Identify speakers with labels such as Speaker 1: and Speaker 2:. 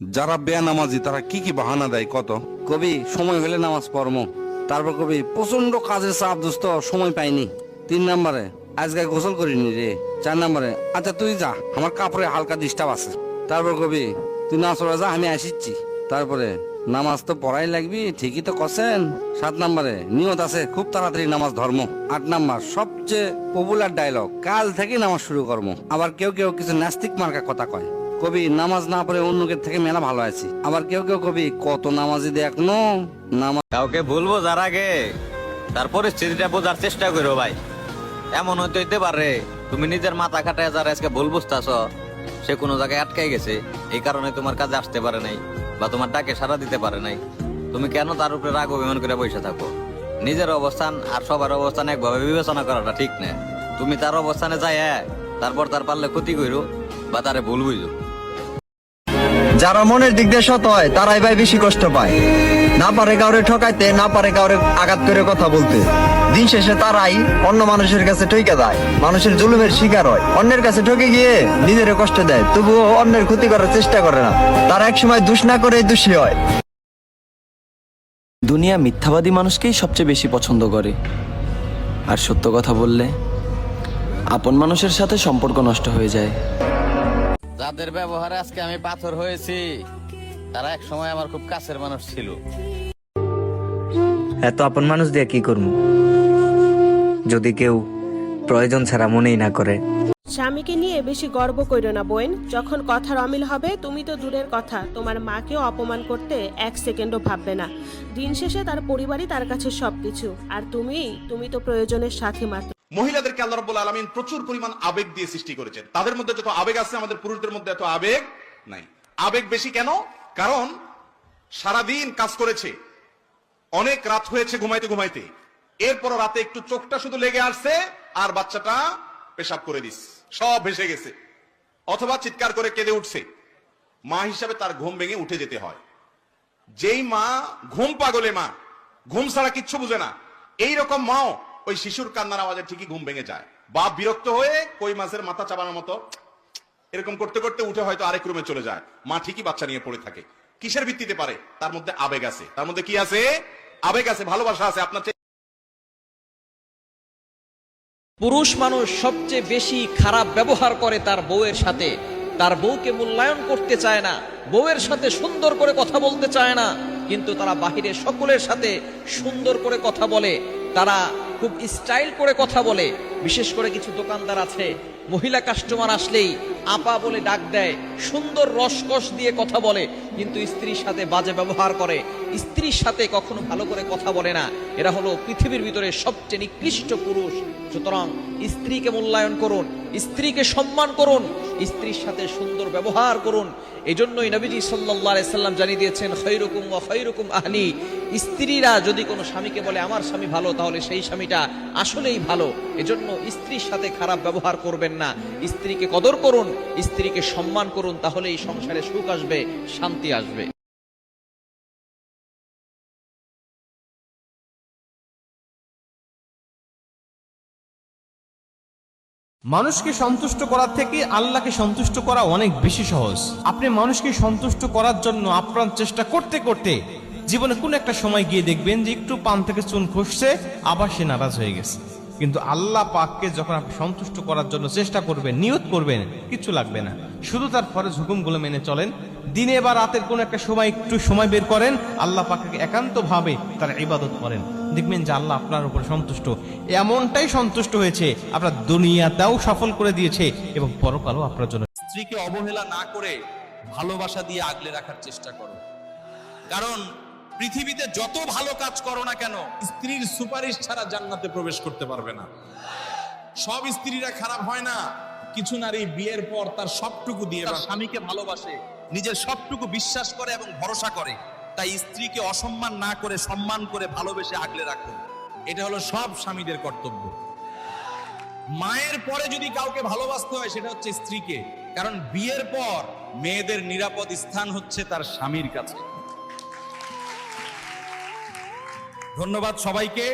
Speaker 1: যারা বেয়া বেনামাজি তারা কি কি বাহানা দেয় কত?
Speaker 2: কবি, সময় হলে নামাজ পড়ম। তারপর কবি প্রচণ্ড কাজের চাপ দোস্ত, সময় পাইনি। তিন নম্বরে আজকে গোসল করিনি রে। চার নম্বরে আচ্ছা তুই যা, আমার কাপড়ে হালকা ডিস্টার্ব আছে। তারপর কবি, তুই না চলে যা, আমি আসিচ্ছি। তারপরে, নামাজ তো পড়াই লাগবি, ঠিকই তো করছেন। সাত নম্বরে, নিয়ত আছে, খুব তাড়াতাড়ি নামাজ ধর্ম। আট নাম্বার, সবচেয়ে পপুলার ডায়লগ কাল থেকে নামাজ শুরু করম। আবার কেউ কেউ কিছু নাস্তিক মার্কা কথা কয়। কবি, নামাজ না পড়ে অন্যকের থেকে মেলা ভালো আছি। আবার কেউ কেউ কবি, কত নামাজি দেখনো নামাজ
Speaker 3: কাউকে ভুলবো যার আগে তার পরিস্থিতিটা বোঝার চেষ্টা করো ভাই। এমন হইতে হইতে পারে, তুমি নিজের মাথা খাটায় যারা আজকে ভুল বুঝতেছ, সে কোনো জায়গায় আটকাই গেছে। এই কারণে তোমার কাজে আসতে পারে নাই, বা তোমার ডাকে সাড়া দিতে পারে নাই। তুমি কেন তার উপরে রাগ অভিমান করে বসে থাকো? নিজের অবস্থান আর সবার অবস্থান একভাবে বিবেচনা করাটা ঠিক না। তুমি তার অবস্থানে যাই তারপর তার পারলে ক্ষতি করো বা তারে ভুল বুঝো।
Speaker 4: যারা মনের দিক দিয়ে সৎ হয়, তারাই ভাই বেশি কষ্ট পায়। না পারে কাউরে ঠকাইতে, না পারে কাউরে আঘাত করে কথা বলতে। দিন শেষে তারাই অন্য মানুষের কাছে ঠকে যায়। মানুষের জুলুমের শিকার হয়। অন্যের কাছে ঠকে গিয়ে নিজেরও কষ্ট দেয়। তবুও অন্যের ক্ষতি করার চেষ্টা করে না। তারা একসময় দুষ না করে দোষী হয়।
Speaker 5: দুনিয়া মিথ্যাবাদী মানুষকেই সবচেয়ে বেশি পছন্দ করে। আর সত্য কথা বললে, আপন মানুষের সাথে সম্পর্ক নষ্ট হয়ে যায়।
Speaker 3: যাদের ব্যবহারে আজকে আমি পাথর হয়েছি তারা এক সময় আমার খুব কাছের মানুষ ছিল।
Speaker 6: এত আপন মানুষ দিয়ে কি করব? যদি কেউ প্রয়োজন ছাড়া মনেই না করে।
Speaker 7: স্বামীকে নিয়ে বেশি গর্ব কইরো না বোন। যখন কথার অমিল হবে তুমি তো দূরের কথা। তোমার মাকেও অপমান করতে এক সেকেন্ডও ভাববে না। দিন শেষে তার পরিবারই তার কাছে সবকিছু। আর তুমি তুমি তো প্রয়োজনের সাথে মাত্র।
Speaker 8: মহিলাদেরকে আল্লাহ রাব্বুল আলামিন প্রচুর পরিমাণ আবেগ দিয়ে সৃষ্টি করেছেন। তাদের মধ্যে যত আবেগ আছে, আমাদের পুরুষদের মধ্যে এত আবেগ নাই। আবেগ বেশি কেন? কারণ সারাদিন কাজ করেছে। অনেক রাত হয়েছে ঘুমাইতে ঘুমাইতে। এরপর রাতে একটু চোখটা শুধু লেগে আসছে আর বাচ্চাটা পেশাব করে দিস। সব ভেসে গেছে। অথবা চিৎকার করে কেঁদে উঠছে। মা হিসাবে তার ঘুম ভেঙে উঠে যেতে হয়। যেই মা ঘুম পাগলে মা, ঘুম ছাড়া কিচ্ছু বুঝে না। এই রকম মাও ওই শিশুর কান্নার আওয়াজে ঠিকই ঘুম ভেঙে যায়। বাপ বিরক্ত হয়ে কই মাছের মাথা চাবানোর মতো এরকম করতে করতে উঠে হয়তো আরেক রুমে চলে যায়। মা ঠিকই বাচ্চা নিয়ে পড়ে থাকে। কিসের ভিত্তিতে পারে? তার মধ্যে আবেগ আছে। তার মধ্যে কি আছে? আবেগ আছে, ভালোবাসা আছে। আপনার
Speaker 9: পুরুষ মানুষ সবচেয়ে বেশি খারাপ ব্যবহার করে তার বউয়ের সাথে। তার বউকে মূল্যায়ন করতে চায় না। বউয়ের সাথে সুন্দর করে কথা বলতে চায় না। কিন্তু তারা বাহিরে সকলের সাথে সুন্দর করে কথা বলে। তারা খুব স্টাইল করে কথা বলে। বিশেষ করে কিছু দোকানদার আছে, মহিলা কাস্টমার আসলেই আপা বলে ডাক দেয়। সুন্দর রসকস দিয়ে কথা বলে, কিন্তু স্ত্রীর সাথে বাজে ব্যবহার করে। স্ত্রীর সাথে কখনো ভালো করে কথা বলে না। এরা হলো পৃথিবীর ভিতরে সবচেয়ে নিকৃষ্ট পুরুষ। সুতরাং স্ত্রীকে মূল্যায়ন করুন, স্ত্রীকে সম্মান করুন, স্ত্রীর সাথে সুন্দর ব্যবহার করুন। এই জন্যই নবীজি সাল্লাহ সাল্লাম জানিয়ে দিয়েছেন, খৈরকুম ও খৈরকুম আহলি। স্ত্রীরা যদি কোনো স্বামীকে বলে, আমার স্বামী ভালো, তাহলে সেই স্বামীটা আসলেই ভালো। এজন্য স্ত্রীর সাথে খারাপ ব্যবহার করবেন না। স্ত্রীকে কদর করুন, স্ত্রীকে সম্মান করুন। তাহলেই সংসারে সুখ আসবে, শান্তি আসবে।
Speaker 10: মানুষকে সন্তুষ্ট করার থেকে আল্লাহকে সন্তুষ্ট করা অনেক বেশি সহজ। আপনি মানুষকে সন্তুষ্ট করার জন্য আপ্রাণ চেষ্টা করতে করতে জীবনে কোন একটা সময় গিয়ে দেখবেন যে একটু পান থেকে চুন খসছে, আবার সে নারাজ হয়ে গেছে। কিন্তু আল্লাহ পাককে যখন আপনি সন্তুষ্ট করার জন্য চেষ্টা করবেন, নিয়ত করবেন, কিছু লাগবে না। শুধু তার ফরজ হুকুমগুলো মেনে চলেন। দিনে বা রাতের কোন একটা সময়, একটু সময় বের করেন। আল্লাহ পাককে একান্ত ভাবে তার ইবাদত করেন। দেখবেন যে আল্লাহ আপনার উপর সন্তুষ্ট। এমনটাই সন্তুষ্ট হয়েছে, আপনার দুনিয়াটাও সফল করে দিয়েছে এবং পরকালও আপনার জন্য
Speaker 11: স্ত্রীকে অবহেলা না করে ভালোবাসা দিয়ে আগলে রাখার চেষ্টা করো। কারণ পৃথিবীতে যত ভালো কাজ করো না কেন, স্ত্রীর সুপারিশ ছাড়া জান্নাতে প্রবেশ করতে পারবে না। সব স্ত্রীরা খারাপ হয় না। কিছু নারী বিয়ের পর তার সবটুকু দিয়ে তার স্বামীকে ভালোবাসে, নিজের সবটুকু বিশ্বাস করে এবং ভরসা করে। তাই স্ত্রীকে অসম্মান না করে, সম্মান করে ভালোবেসে আগলে রাখো এটা হলো সব স্বামীদের কর্তব্য। মায়ের পরে যদি কাউকে ভালোবাসতে হয়, সেটা হচ্ছে স্ত্রীকে। কারণ বিয়ের পর মেয়েদের নিরাপদ স্থান হচ্ছে তার স্বামীর কাছে। ধন্যবাদ সবাইকে।